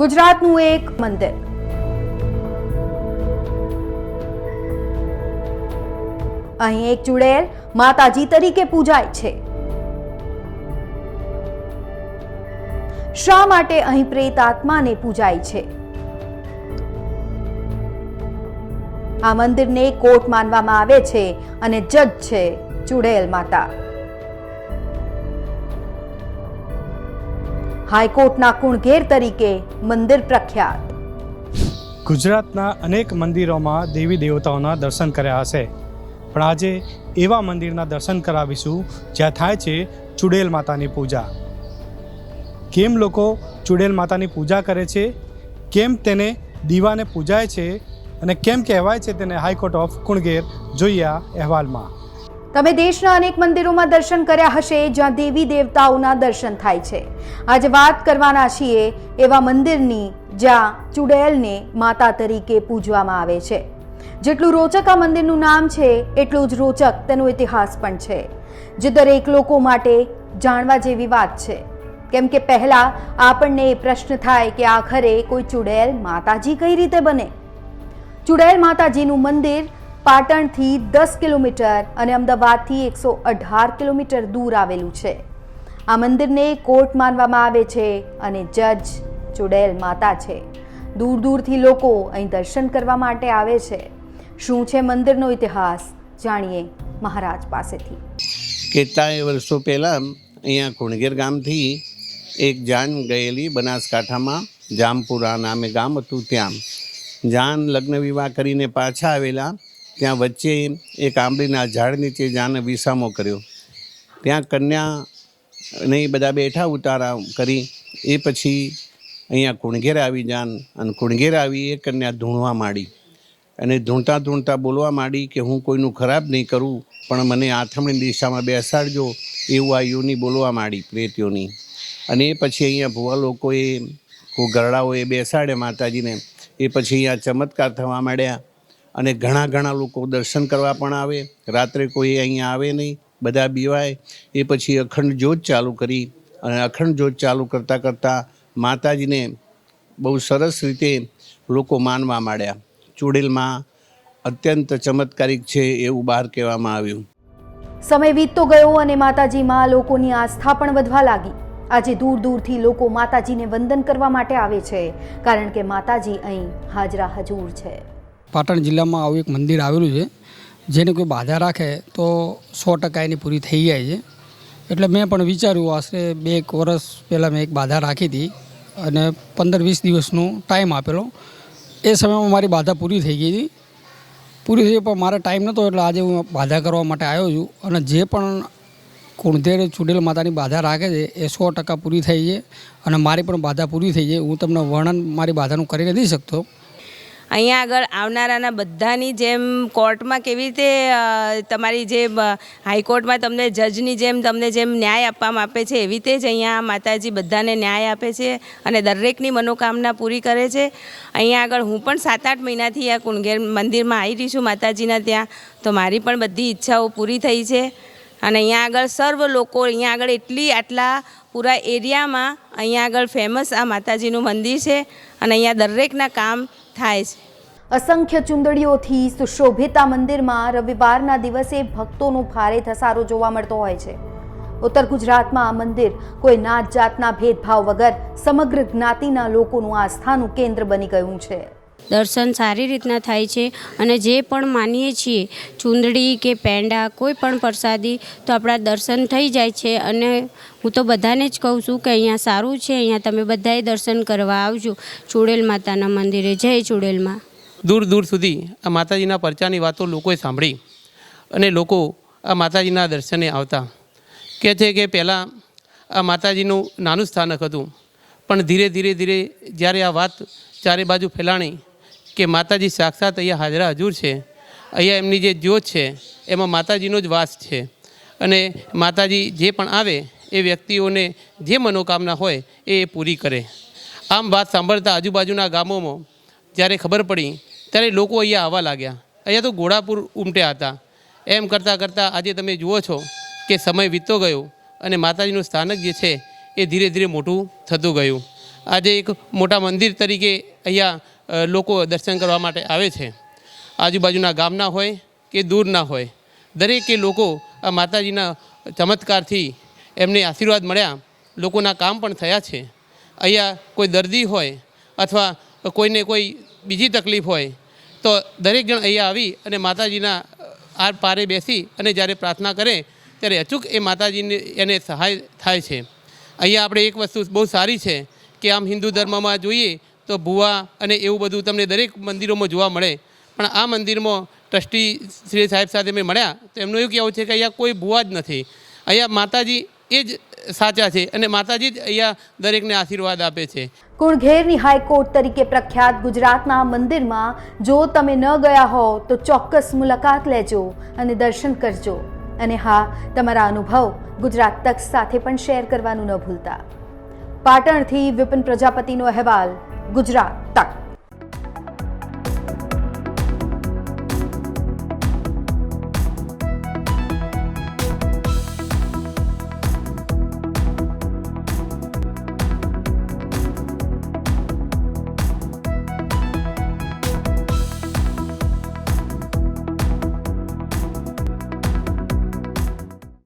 ગુજરાતનું એક મંદિર. અહીં એક ચુડેલ માતાજી તરીકે પૂજાય છે. શા માટે અહીં પ્રેત આત્માને પૂજાય છે? આ મંદિરને કોટ માનવામાં આવે છે અને જજ છે ચુડેલ માતા. હાઈકોર્ટના કુણઘેર તરીકે મંદિર પ્રખ્યાત. ગુજરાતના અનેક મંદિરોમાં દેવી દેવતાઓના દર્શન કર્યા હશે. પણ આજે એવા મંદિરના દર્શન કરાવીશું, જ્યાં થાય છે ચુડેલ માતાની પૂજા. કેમ લોકો ચુડેલ માતાની પૂજા કરે છે? કેમ તેને દીવાને પૂજાય છે? અને કેમ કહેવાય છે તેને હાઈકોર્ટ ઓફ કુણગેર જોઈએ અહેવાલમાં. તમે દેશના અનેક મંદિરોમાં દર્શન કર્યા હશે, જ્યાં દેવી દેવતાઓના દર્શન થાય છે. આજે વાત કરવાના છીએ એવા મંદિરની જ્યાં ચુડેલને માતા તરીકે પૂજવામાં આવે છે. જેટલું રોચક આ મંદિરનું નામ છે, એટલું જ રોચક તેનો ઇતિહાસ પણ છે. જે દરેક લોકો માટે જાણવા જેવી વાત છે. કેમ કે પહેલા આપણને એ પ્રશ્ન થાય કે આખરે કોઈ ચુડેલ માતાજી કઈ રીતે બને? ચુડેલ માતાજીનું મંદિર પાટણથી દસ કિલોમીટર અને અમદાવાદથી એકસો અઢાર કિલોમીટર દૂર આવેલું છે. આ મંદિરને કોર્ટ માનવામાં આવે છે અને જજ ચુડેલ માતા છે. દૂર દૂરથી લોકો અહીં દર્શન કરવા માટે આવે છે. શું છે મંદિરનો ઇતિહાસ? જાણીએ મહારાજ પાસેથી. કેટલાય વર્ષો પહેલાં અહીંયા કુણગેર ગામથી એક જાન ગયેલી બનાસકાંઠામાં, જામપુરા નામે ગામ હતું ત્યાં. જાન લગ્ન વિવાહ કરીને પાછા આવેલા ત્યાં વચ્ચે એક આંબલીના ઝાડ નીચે જાને વિસામો કર્યો. ત્યાં કન્યા ને એ બધા બેઠા ઉતારા કરી, એ પછી અહીંયા કુણઘેર આવી જાન અને કુણઘેર આવી એ કન્યા ધૂણવા માંડી. અને ધૂણતા ધૂણતા બોલવા માંડી કે હું કોઈનું ખરાબ નહીં કરું, પણ મને આથમણી દિશામાં બેસાડજો એવું આ યોની બોલવા માંડી પ્રેતીઓની. અને એ પછી અહીંયા ભુવા લોકોએ ગરડાઓએ બેસાડે માતાજીને. એ પછી અહીંયા ચમત્કાર થવા માંડ્યા. અને ઘણા ઘણા લોકો દર્શન કરવા પણ આવે. રાત્રે કોઈ અહીંયા આવે નહીં. બધા બીવાય. એ પછી અખંડ જ્યોત ચાલુ કરી અને અખંડ જ્યોત ચાલુ કરતાં કરતાં માતાજીને બહુ સરસ રીતે લોકો માનવા માંડ્યા. ચૂડેલમાં અત્યંત ચમત્કારિક છે એવું બહાર કહેવામાં આવ્યું. સમય વીતતો ગયો અને માતાજીમાં લોકોની આસ્થા પણ વધવા લાગી. આજે દૂર દૂરથી લોકો માતાજીને વંદન કરવા માટે આવે છે, કારણ કે માતાજી અહીં હાજરા હજૂર છે. પાટણ જિલ્લામાં આવું એક મંદિર આવેલું છે, જેને કોઈ બાધા રાખે તો સો ટકા એની પૂરી થઈ જાય છે. એટલે મેં પણ વિચાર્યું, આશરે બે એક વર્ષ પહેલાં મેં એક બાધા રાખી હતી અને પંદર વીસ દિવસનો ટાઈમ આપેલો. એ સમયમાં મારી બાધા પૂરી થઈ ગઈ હતી. પૂરી થઈ પણ મારે ટાઈમ નહોતો, એટલે આજે હું બાધા કરવા માટે આવ્યો છું અને જે પણ કુણધેર ચૂડેલ માતાની બાધા રાખે છે, એ સો ટકા પૂરી થઈ છે અને મારી પણ બાધા પૂરી થઈ છે. હું તમને વર્ણન મારી બાધાનું કરી નથી શકતો. અહીંયા આગળ આવનારાના બધાની જેમ કોર્ટમાં કેવી રીતે તમારી જે હાઈકોર્ટમાં તમને જજની જેમ તમને જેમ ન્યાય આપવામાં આપે છે, એવી રીતે જ અહીંયા માતાજી બધાને ન્યાય આપે છે અને દરેકની મનોકામના પૂરી કરે છે. અહીંયા આગળ હું પણ સાત આઠ મહિનાથી આ કુણગેર મંદિરમાં આવી રહી છું માતાજીના ત્યાં, તો મારી પણ બધી ઈચ્છાઓ પૂરી થઈ છે. અને અહીંયા આગળ સર્વ લોકો અહીંયા આગળ એટલી આટલા પૂરા એરિયામાં અહીંયા આગળ ફેમસ આ માતાજીનું મંદિર છે અને અહીંયા દરેકના કામ થાય છે. અસંખ્ય ચુંદડીઓથી સુશોભિત મંદિરમાં રવિવારના દિવસે ભક્તોનો ભારે ધસારો જોવા મળતો હોય છે. ઉત્તર ગુજરાતમાં આ મંદિર કોઈ નાત જાતના ભેદભાવ વગર સમગ્ર જ્ઞાતિના લોકોનું આસ્થાનું કેન્દ્ર બની ગયું છે. દર્શન સારી રીતના થાય છે અને જે પણ માનીએ છીએ, ચૂંદડી કે પેંડા, કોઈ પણ પ્રસાદી, તો આપણા દર્શન થઈ જાય છે અને હું તો બધાને જ કહું છું કે અહીંયા સારું છે, અહીંયા તમે બધાએ દર્શન કરવા આવજો. ચુડેલ માતાના મંદિરે. જય ચુડેલમાં. દૂર દૂર સુધી આ માતાજીના પરચાની વાતો લોકોએ સાંભળી અને લોકો આ માતાજીના દર્શને આવતા. કહે છે કે પહેલાં આ માતાજીનું નાનું સ્થાનક હતું, પણ ધીરે ધીરે ધીરે જ્યારે આ વાત ચારે બાજુ ફેલાણી કે માતાજી સાક્ષાત અહીંયા હાજરા હજુર છે. અહીંયા એમની જે જ્યોત છે, એમાં માતાજીનો જ વાસ છે. અને માતાજી જે પણ આવે, એ વ્યક્તિઓને જે મનોકામના હોય, એ પૂરી કરે. આમ વાત સાંભળતા આજુબાજુના ગામોમાં જ્યારે ખબર પડી, ત્યારે લોકો અહીંયા આવવા લાગ્યા. અહીંયા તો ઘોડાપુર ઉમટ્યા હતા. એમ કરતાં કરતાં આજે તમે જુઓ છો કે સમય વીતતો ગયો અને માતાજીનું સ્થાનક જે છે, એ ધીરે ધીરે મોટું થતું ગયું. આજે એક મોટા મંદિર તરીકે અહીંયા લોકો દર્શન કરવા માટે આવે છે. આજુબાજુના ગામના હોય કે દૂરના હોય, દરેકે લોકો આ માતાજીના ચમત્કારથી એમને આશીર્વાદ મળ્યા. લોકોના કામ પણ થયા છે. અહીંયા કોઈ દર્દી હોય અથવા કોઈને કોઈ બીજી તકલીફ હોય, તો દરેક જણ અહીંયા આવી અને માતાજીના આર પારે બેસી અને જ્યારે પ્રાર્થના કરે, ત્યારે અચૂક એ માતાજીને એને સહાય થાય છે. અહીંયા આપણે એક વસ્તુ બહુ સારી છે કે આમ હિન્દુ ધર્મમાં જોઈએ તો ભુવા અને એવું બધું તમને દરેક મંદિરોમાં જોવા મળે. પણ આ મંદિરમાં ટ્રસ્ટી શ્રી સાહેબ સાથે મેં મળ્યા, તો એમનું એવું કહેવું છે કે અહીંયા કોઈ ભુવા જ નથી. અહીંયા માતાજી એ જ સાચા છે અને માતાજી જ અહીંયા દરેકને આશીર્વાદ આપે છે. કુણઘેરની હાઈકોર્ટ તરીકે પ્રખ્યાત ગુજરાતના મંદિરમાં જો તમે ન ગયા હો, તો ચોક્કસ મુલાકાત લેજો અને દર્શન કરજો. અને હા, તમારા અનુભવ ગુજરાત તક સાથે પણ શેર કરવાનું ન ભૂલતા. પાટણથી વિપિન પ્રજાપતિનો અહેવાલ. ગુજરાત તક.